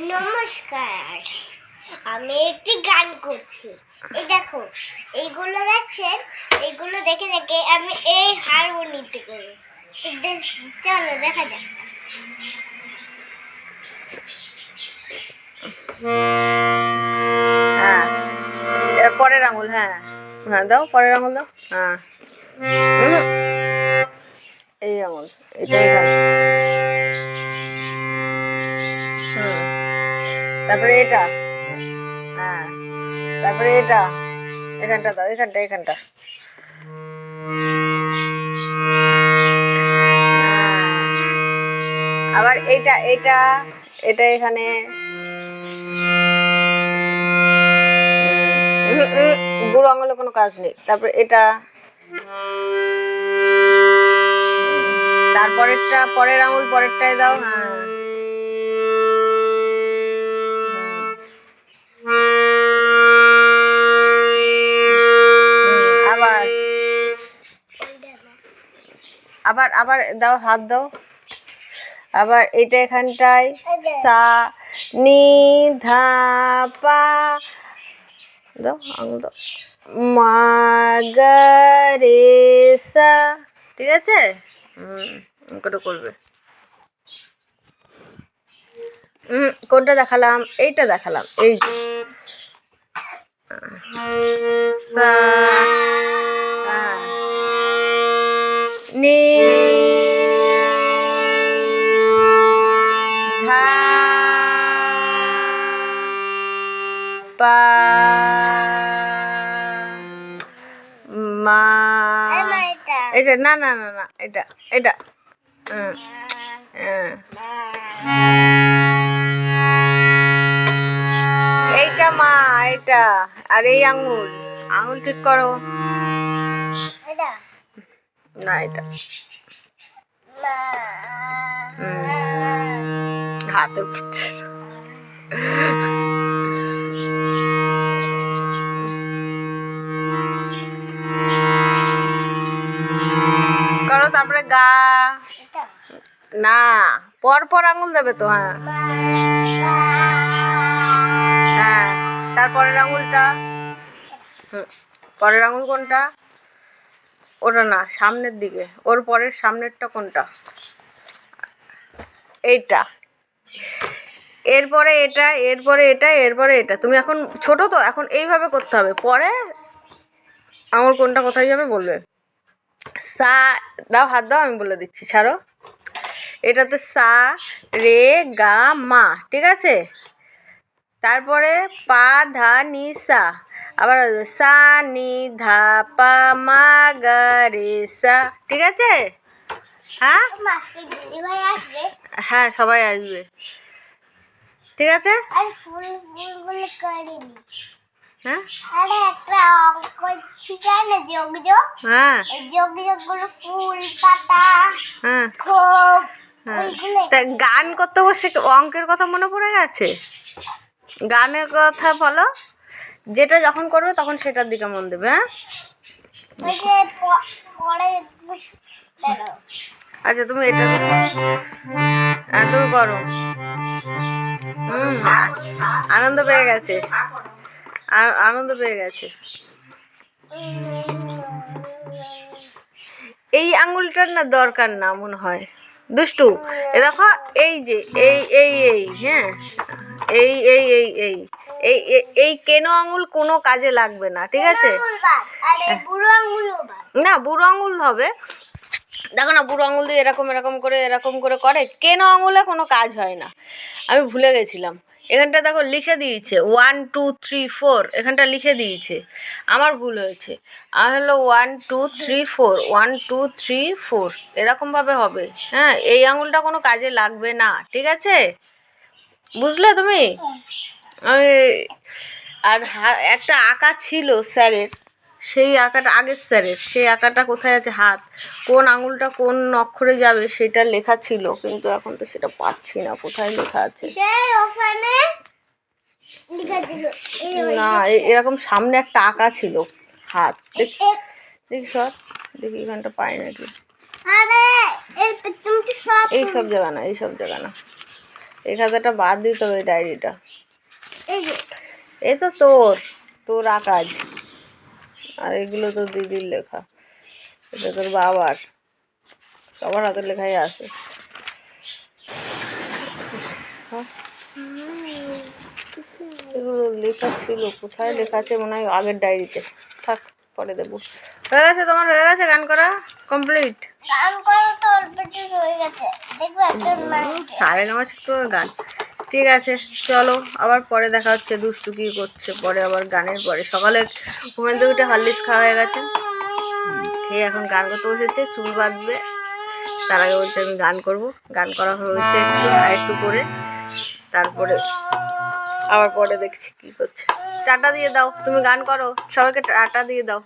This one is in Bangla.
নমস্কার। আমি একটি গান করছি। এই দেখো, এইগুলো দেখছেন? এইগুলো দেখে দেখে আমি এই তো দে- চলো, দেখা যাক। হ্যাঁ। পরের আঙুল হ্যাঁ। হ্যাঁ দাও, পরের আঙুল দাও। হ্যাঁ। এই আঙুল, এটাই তারপরে এটা। হ্যাঁ তারপরে এটা। এখানটা দাও, এখানটা এখানটা। হ্যাঁ। আবার এটা এটা এটা এখানে। বুড়ো আঙুলে কোনো কাজ নেই। তারপর এটা। তারপরেরটা, পরের আঙুল পরেরটায় দাও। হ্যাঁ। আবার আবার দাও, হাত দাও। আবার এটা এখানটায়। সা, নি, ধা, পা। দাও, আঙুল দাও। মা, গা, রে, সা। ঠিক আছে? করে করবে। কোনটা দেখালাম? এইটা দেখালাম। এই। সা। নি ধা পা মা এটা না না না না এটা এটা। এইটা মা এটা আর এই আঙুল। আঙুল ঠিক করো। এটা। না এটা। হাতে পিচ্ছে করো তারপরে গা। না, পর পর আঙুল দেবে তো হ্যাঁ। হ্যাঁ তারপরের আঙুলটা। পরের আঙুল কোনটা? ওটা না, সামনের দিকে। ওর পরের সামনেরটা কোনটা? এইটা। এরপরে এটা এরপরে এটা এরপরে এটা। তুমি এখন ছোট তো, এখন এইভাবে করতে হবে। পরে আমার কোনটা কোথায় যাবে বলবে? সা, দাও, হাত দাও, আমি বলে দিচ্ছি, ছাড়ো। এটাতে সা, রে, গা, মা, ঠিক আছে? তারপরে পা, ধা, নি, সা। আবার সা নি ধা পা মা গা রে সা। ঠিক আছে? হ্যাঁ? হ্যাঁ সবাই আসবে। ঠিক আছে? আর ফুল ফুলগুলো করিনি হ্যাঁ? আরে একটা অঙ্ক শিখায় না যোগ যোগ? হ্যাঁ। এই যোগ যোগগুলো ফুল পাতা হ্যাঁ। খোপ হ্যাঁ। তা গান করতে বসে অঙ্কের কথা মনে পড়ে গেছে? গানের কথা বলো। যেটা যখন করবে তখন সেটার দিকে মন দেবে হ্যাঁ? আচ্ছা তুমি এটা হ্যাঁ তুমি করো। আনন্দ পেয়ে গেছে। আনন্দ পেয়ে গেছে। এই আঙুলটার না দরকার না মনে হয়। দুষ্টু এ দেখো এই যে এই এই এই হ্যাঁ? এই এই এই এই। এই এই- এই কেনো আঙুল কোনো কাজে লাগবে না ঠিক আছে? না বুড়ো আঙুল হবে। দেখো না বুড়ো আঙুল দিয়ে এরকম এরকম করে এরকম করে করে কেন আঙুলে কোনো কাজ হয় না। আমি ভুলে গেছিলাম। এখানটা দেখো লিখে দিয়েছে ওয়ান টু থ্রি ফোর এখানটা লিখে দিয়েছে। আমার ভুল হয়েছে। আর হলো one two three four one two three four এরকমভাবে হবে। হ্যাঁ এই আঙুলটা কোনো কাজে লাগবে না ঠিক আছে? বুঝলে তুমি? আমি আর একটা আঁকা ছিল স্যারের সেই আঁকাটা আগের স্যারের সেই আঁকাটা কোথায় আছে হাত কোন আঙুলটা কোন অক্ষরে যাবে সেটা লেখা ছিল কিন্তু এখন তো সেটা পাচ্ছি না কোথায় লেখা আছে? না এরকম সামনে একটা আঁকা ছিল হাত। দেখ- এ- দেখি এখানটা পাই নাকি। এই সব এই সব জায়গা না এই সব জায়গা না। এই খাতাটা বাদ দিতে হবে এই ডায়েরিটা। এই যে এ তো তোর তোর আকাজ। আর এগুলো তো দিদির লেখা। এটা তোর বাবার। সবার হাতের লেখাই আছে। হ্যাঁ, এগুলো লেখা ছিল। কোথায় লেখা আছে মনে হয় আগের ডায়েরিতে। থাক পরে দেবো। হয়ে গেছে তোমার হয়ে গেছে গান করা? কমপ্লিট? গান করা তো অল্প হয়ে গেছে। দেখবে একটা সাড়ে শিখতে গান। ঠিক আছে, চলো, আবার পরে দেখা হচ্ছে, দুষ্টু কি করছে, পরে আবার গানের পরে। সকালে থেকে উঠে হরলিক্স খাওয়া হয়ে গেছে। ঠিক এখন গান করতে বসেছে, চুল বাঁধবে। তার আগে বলছে আমি গান করব। গান করা হয়েছে একটু একটু করে। তারপরে আবার পরে দেখছি কি করছে। টাটা দিয়ে দাও, তুমি গান করো। সবাইকে টাটা দিয়ে দাও।